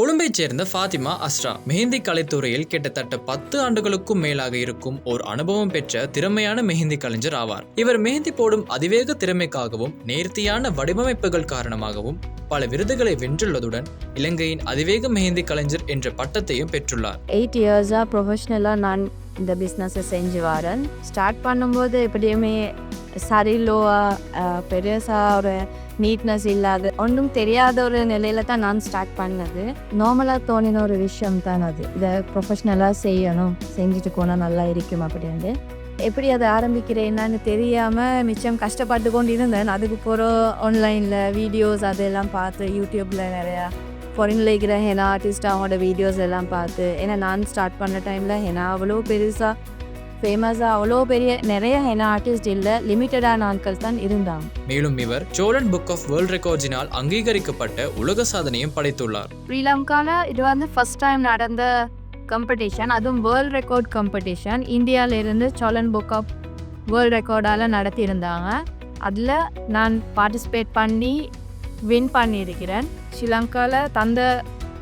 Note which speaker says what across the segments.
Speaker 1: கொழும்பைச் சேர்ந்த ஃபாத்திமா அஸ்ரா மெஹந்தி கலைத்துறையில் கிட்டத்தட்ட பத்து ஆண்டுகளுக்கும் மேலாக இருக்கும் ஓர் அனுபவம் பெற்ற திறமையான மெஹந்தி கலைஞர் ஆவார். இவர் மெஹந்தி போடும் அதிவேக திறமைக்காகவும் நேர்த்தியான வடிவமைப்புகள் காரணமாகவும் பல விருதுகளை வென்றுள்ளதுடன் இலங்கையின் அதிவேக மெஹந்தி கலைஞர் என்ற பட்டத்தையும் பெற்றுள்ளார்.
Speaker 2: எயிட் இயர்ஸாக ப்ரொஃபஷ்னலாக நான் இந்த பிஸ்னஸை செஞ்சு வரேன். ஸ்டார்ட் பண்ணும்போது எப்படியுமே சரிலோவாக பெருசாக ஒரு நீட்னஸ் இல்லாத ஒன்றும் தெரியாத ஒரு நிலையில தான் நான் ஸ்டார்ட் பண்ணது. நார்மலாக தோணின ஒரு விஷயம் தான் அது. இதை ப்ரொஃபஷ்னலாக செய்யணும் செஞ்சுட்டு போனால் நல்லா இருக்கும் அப்படின்ட்டு. எப்படி அதை ஆரம்பிக்கிறேன்னு தெரியாமல் மிச்சம் கஷ்டப்பட்டு கொண்டு இருந்தேன் அதுக்கு போகிற ஆன்லைனில் வீடியோஸ் அதெல்லாம் பார்த்து யூடியூப்பில் நிறையா ஃபாரினில் இருக்கிற ஹெனா ஆர்டிஸ்ட் அவங்களோட வீடியோஸ் எல்லாம் பார்த்து ஏன்னா நான் ஸ்டார்ட் பண்ண டைமில் ஹெனா அவ்வளோ பெருசாக ஃபேமஸாக அவ்வளோ பெரிய நிறைய ஹெனா ஆர்டிஸ்ட் இல்லை லிமிட்டடான ஆட்கள் தான் இருந்தாங்க.
Speaker 1: மேலும் இவர் சோழன் புக் ஆஃப் வேர்ல்ட் ரெக்கார்ட்ஸினால் அங்கீகரிக்கப்பட்ட உலக சாதனையும் படைத்துள்ளார்.
Speaker 2: ஸ்ரீலங்காவில் இது வந்து ஃபஸ்ட் டைம் நடந்த காம்படிஷன் அதுவும் வேர்ல்ட் ரெக்கார்ட் காம்படிஷன் இந்தியாவிலேருந்து சோழன் புக் ஆஃப் வேர்ல்ட் ரெக்கார்டால் நடத்தியிருந்தாங்க. அதில் நான் பார்ட்டிசிபேட் பண்ணி வின் பண்ணியிருக்கிறேன். ஸ்ரீலங்காவில் தந்த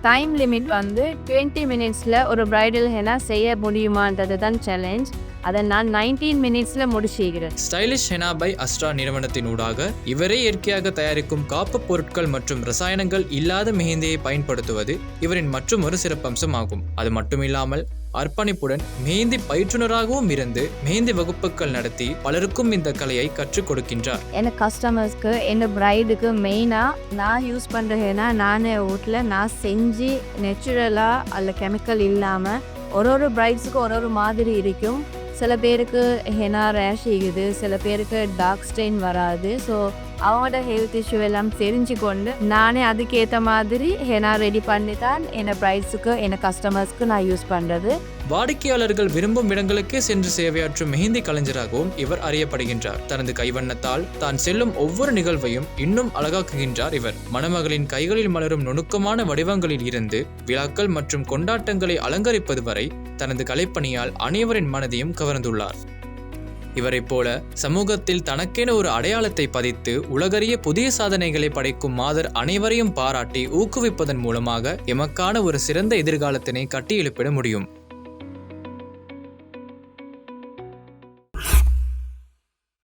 Speaker 2: டைம் லிமிட் வந்து டுவெண்ட்டி மினிட்ஸில் ஒரு பிரைடல் ஹெனா செய்ய முடியுமான்றது தான் சேலஞ்ச் அதை நான் நைன்டீன் மினிட்ஸில் முடிச்சிக்கிறேன்.
Speaker 1: ஸ்டைலிஷ் ஹெனா பை அஸ்ட்ரா நிறுவனத்தின் ஊடாக இவரே இயற்கையாக தயாரிக்கும் காப்புப் பொருட்கள் மற்றும் ரசாயனங்கள் இல்லாத மெஹந்தியை பயன்படுத்துவது இவரின் மற்றொரு சிறப்பம்சம் ஆகும் அது மட்டுமில்லாமல் அர்ப்பணிப்புடன் மெஹந்தி பயிற்றுனராகவும் இருந்து மெஹந்தி வகுப்புகள் நடத்தி பலருக்கும் இந்த கலையை கற்றுக் கொடுக்கின்றார்.
Speaker 2: எனக்கு கஸ்டமர்ஸ்க்கு என்ன ப்ரைடுக்கு மெயினாக நான் யூஸ் பண்ணுற ஹெனா நானே வீட்டில் நான் செஞ்சு நெச்சுரலாக அதில் கெமிக்கல் இல்லாமல் ஒரு ஒரு பிரைட்ஸுக்கு ஒரு ஒரு மாதிரி இருக்கும். சில பேருக்கு ஹெனா ரேஷ் ஆகுது சில பேருக்கு டார்க் ஸ்டெயின் வராது. ஸோ அவங்களோட ஹெல்த் இஷ்யூ எல்லாம் தெரிஞ்சு கொண்டு நானே அதுக்கேற்ற மாதிரி ஹெனா ரெடி பண்ணி தான் என்னை ப்ரைஸுக்கு என்ன கஸ்டமர்ஸ்க்கு நான் யூஸ் பண்ணுறது
Speaker 1: வாடிக்கையாளர்கள் விரும்பும் இடங்களுக்கே சென்று சேவையாற்றும் மெஹந்தி கலைஞராகவும் இவர் அறியப்படுகின்றார். தனது கைவண்ணத்தால் தான் செல்லும் ஒவ்வொரு நிகழ்வையும் இன்னும் அழகாக்குகின்றார் இவர். மணமகளின் கைகளில் மலரும் நுணுக்கமான வடிவங்களில் இருந்து விழாக்கள் மற்றும் கொண்டாட்டங்களை அலங்கரிப்பது வரை தனது கலைப்பணியால் அனைவரின் மனதையும் கவர்ந்துள்ளார். இவரைப் போல சமூகத்தில் தனக்கென ஒரு அடையாளத்தை பதித்து உலகறிய புதிய சாதனைகளை படைக்கும் மாதர் அனைவரையும் பாராட்டி ஊக்குவிப்பதன் மூலமாக எமக்கான ஒரு சிறந்த எதிர்காலத்தினை கட்டியெழுப்பிட முடியும்.